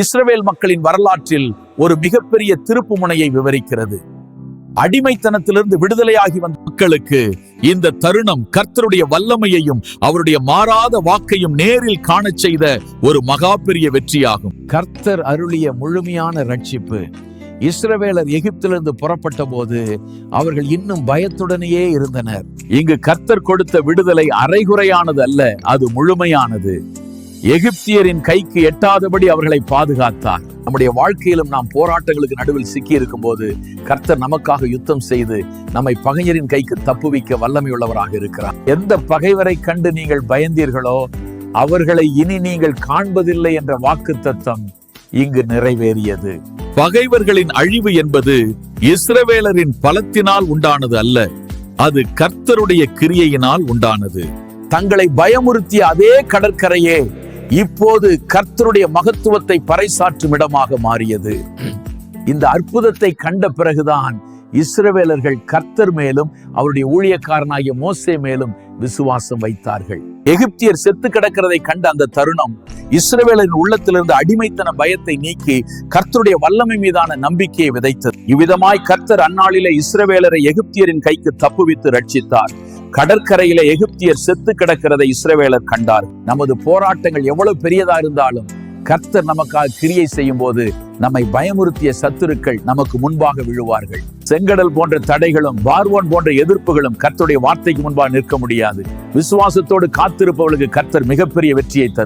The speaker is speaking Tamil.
இஸ்ரவேல் மக்களின் வரலாற்றில் ஒரு மிகப்பெரிய திருப்பு முனையை விவரிக்கிறது. அடிமைத்தனத்திலிருந்து விடுதலையாகி வந்த மக்களுக்கு இந்த தருணம் கர்த்தருடைய வல்லமையையும் அவருடைய மாறாத வாக்கையும் நேரில் காணச் செய்த ஒரு மகா பெரிய வெற்றியாகும். கர்த்தர் அருளிய முழுமையான ரட்சிப்பு. இஸ்ரவேலர் எகிப்திலிருந்து புறப்பட்ட போது அவர்கள் இன்னும் பயத்துடனேயே இருந்தனர். இங்கு கர்த்தர் கொடுத்த விடுதலை அரைகுறையானது அல்ல அது முழுமையானது. எகிப்தியரின் கைக்கு எட்டாதபடி அவர்களை பாதுகாத்தார். நம்முடைய வாழ்க்கையிலும் நாம் போராட்டங்களுக்கு நடுவில் சிக்கி இருக்கும் போது கர்த்தர் நமக்காக யுத்தம் செய்து நம்மை பகைஞரின் கைக்கு தப்புவிக்க வல்லமையுள்ளவராக இருக்கிறார். எந்த பகைவரை கண்டு நீங்கள் பயந்தீர்களோ அவர்களை இனி நீங்கள் காண்பதில்லை என்ற வாக்கு தத்தம் இங்கு நிறைவேறியது. பகைவர்களின் அழிவு என்பது இஸ்ரவேலரின் பலத்தினால் உண்டானது அல்ல அது கர்த்தருடைய கிரியையினால் உண்டானது. தங்களை பயமுறுத்திய அதே கடற்கரையே இப்போது கர்த்தருடைய மகத்துவத்தை பறைசாற்றும் இடமாக மாறியது. இந்த அற்புதத்தை கண்ட பிறகுதான் இஸ்ரவேலர்கள் கர்த்தர் மேலும் அவருடைய ஊழியக்காரனாகிய மோசே மேலும் விசுவாசம் வைத்தார்கள். எகிப்தியர் செத்து கிடக்கிறதை கண்ட அந்த தருணம் இஸ்ரவேலின் உள்ளத்திலிருந்து அடிமைத்தன பயத்தை நீக்கி கர்த்தருடைய வல்லமை மீதான நம்பிக்கையை விதைத்தது. இவ்விதமாய் கர்த்தர் அந்நாளிலே இஸ்ரவேலரை எகிப்தியரின் கைக்கு தப்புவித்து ரட்சித்தார். கடற்கரையில எகிப்தியர் செத்து கிடக்கிறதை இஸ்ரவேலர் கண்டார். நமது போராட்டங்கள் எவ்வளவு பெரியதா இருந்தாலும் கர்த்தர் நமக்காக கிரியை செய்யும் போது நம்மை பயமுறுத்திய சத்துருக்கள் நமக்கு முன்பாக விழுவார்கள். செங்கடல் போன்ற தடைகளும் பார்வோன் போன்ற எதிர்ப்புகளும் கர்த்தருடைய வார்த்தைக்கு முன்பாக நிற்க முடியாது. விசுவாசத்தோடு காத்திருப்பவர்களுக்கு கர்த்தர் மிகப்பெரிய வெற்றியை தரும்